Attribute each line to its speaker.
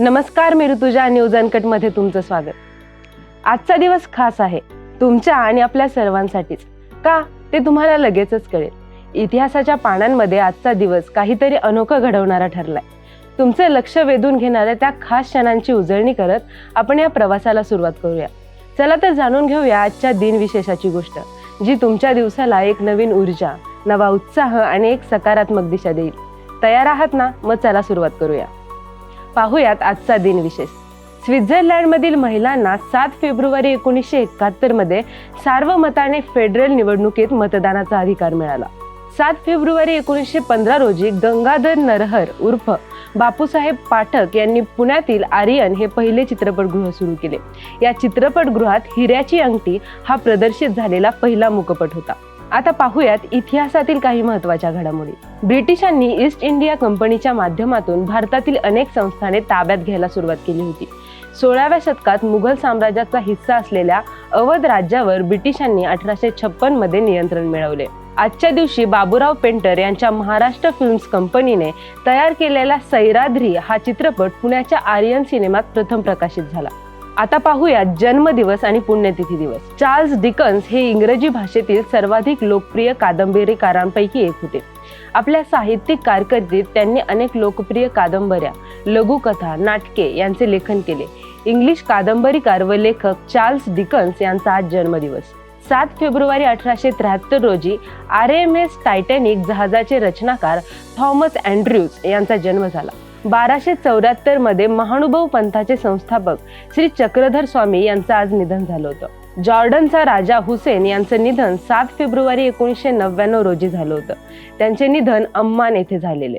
Speaker 1: नमस्कार मी ऋतुजा न्यूज अनकटमध्ये तुमचं स्वागत. आजचा दिवस खास आहे तुमच्या आणि आपल्या सर्वांसाठीच. का? ते तुम्हाला लगेचच कळेल. इतिहासाच्या पानांमध्ये आजचा दिवस काहीतरी अनोखं घडवणारा ठरलाय. तुमचं लक्ष वेधून घेणाऱ्या त्या खास क्षणांची उजळणी करत आपण या प्रवासाला सुरुवात करूया. चला तर जाणून घेऊया आजच्या दिनविशेषाची गोष्ट जी तुमच्या दिवसाला एक नवीन ऊर्जा नवा उत्साह आणि एक सकारात्मक दिशा देईल. तयार आहात ना? मग चला सुरुवात करूया. पाहुयात आजचा दिन विशेष स्वित्झर्लंडमधील महिलांना सात फेब्रुवारी एकोणीसशे एकाहत्तरमध्ये सार्वमताने फेडरल निवडणुकीत मतदानाचा अधिकार मिळाला. सात फेब्रुवारी एकोणीसशे पंधरा रोजी गंगाधर नरहर उर्फ बापूसाहेब पाठक यांनी पुण्यातील आर्यन हे पहिले चित्रपटगृह सुरू केले. या चित्रपटगृहात हिऱ्याची अंगठी हा प्रदर्शित झालेला पहिला मुकपट होता. आता पाहूयात इतिहासातील काही महत्त्वाच्या घडामोडी. ब्रिटिशांनी ईस्ट इंडिया कंपनीच्या माध्यमातून भारतातील अनेक संस्थाने ताब्यात घ्यायला सुरुवात केली होती. सोळाव्या शतकात मुघल साम्राज्याचा हिस्सा असलेल्या अवध राज्यावर ब्रिटिशांनी अठराशे छप्पनमध्ये नियंत्रण मिळवले. आजच्या दिवशी बाबूराव पेंटर यांच्या महाराष्ट्र फिल्म्स कंपनीने तयार केलेला सैराद्री हा चित्रपट पुण्याच्या आर्यन सिनेमात प्रथम प्रकाशित झाला. आता पाहूया जन्मदिवस आणि पुण्यतिथी दिवस. चार्ल्स डिकन्स हे इंग्रजी भाषेतील सर्वाधिक लोकप्रिय कादंबरीकारांपैकी एक होते. आपल्या साहित्यिक कारकिर्दीत त्यांनी अनेक लोकप्रिय कादंबऱ्या लघुकथा नाटके यांचे लेखन केले. इंग्लिश कादंबरीकार व लेखक चार्ल्स डिकन्स यांचा आज जन्मदिवस. सात फेब्रुवारी अठराशे त्र्याहत्तर रोजी आर एम एस टायटॅनिक जहाजाचे रचनाकार थॉमस अँड्र्यूज यांचा जन्म झाला. बाराशे चौऱ्याहत्तरमध्ये महानुभाव पंथाचे संस्थापक श्री चक्रधर स्वामी यांचं आज निधन झालं होतं. जॉर्डनचा राजा हुसेन यांचं निधन सात फेब्रुवारी एकोणीसशे नव्याण्णव रोजी झालं होतं. त्यांचे निधन अम्मान येथे झालेले.